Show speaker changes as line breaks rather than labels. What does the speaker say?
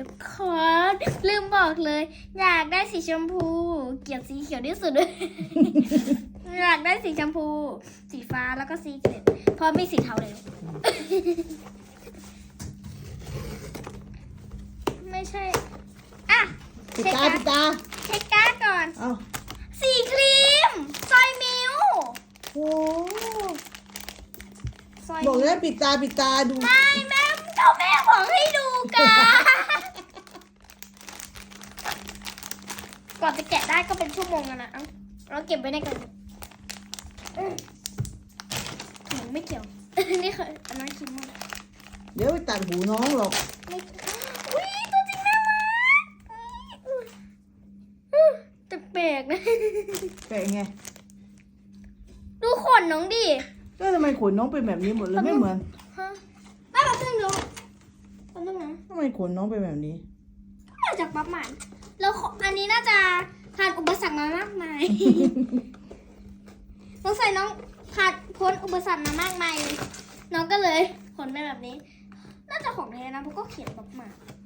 ทุกคน ลืมบอกเลย อยากได้สีชมพู เกลียดสีเขียวที่สุดเลย อยากได้สีชมพู สีฟ้าแล้วก็สีเขียวเพราะมีสีเทาเลย ไม่ใช่ อะ
ปิดตาปิดตา
เช็คการ์ดก่อน
เอา
สีครีม ซอยมิว
โอ้
ซอย
บอก
มิว
แล้วปิดตาปิดตาดู
ไม่แม่ก็แม่บอกให้ดู กันก่อนจะแกะได้ก็เป็นชั่วโมงอะนะเอาเราเก็บไว้ในกระปุกอืมหนูไม่เกี่ยว นี่คืออันนั้นคิมมอน
เดี๋ยวไปตัดหูน้องหรอก
ไม่อุ้ยตัวจริงน่ารักอุ๊ยอุ๊ยแต่แปลกนะ
แปลกไง
ดูขนน้องดิ
แล้วทำไมขนน้องเป็นแบบนี้หมดเลยไม่เหมือน
ฮะป้ามาตึ้งดูมาตึ้งนะ
ทำไมขนน้องเป็นแบบนี้
มา จากปั๊บใหม่แล้วขออันนี้น่าจะผ่านอุปสรรคมามากมายสงสัยน้องผ่านพ้นอุปสรรคมามากมายเลยน้องก็เลยผลเป็นแบบนี้ น่าจะของแท้นะเพราะก็เขียนปั๊บใหม่
อืม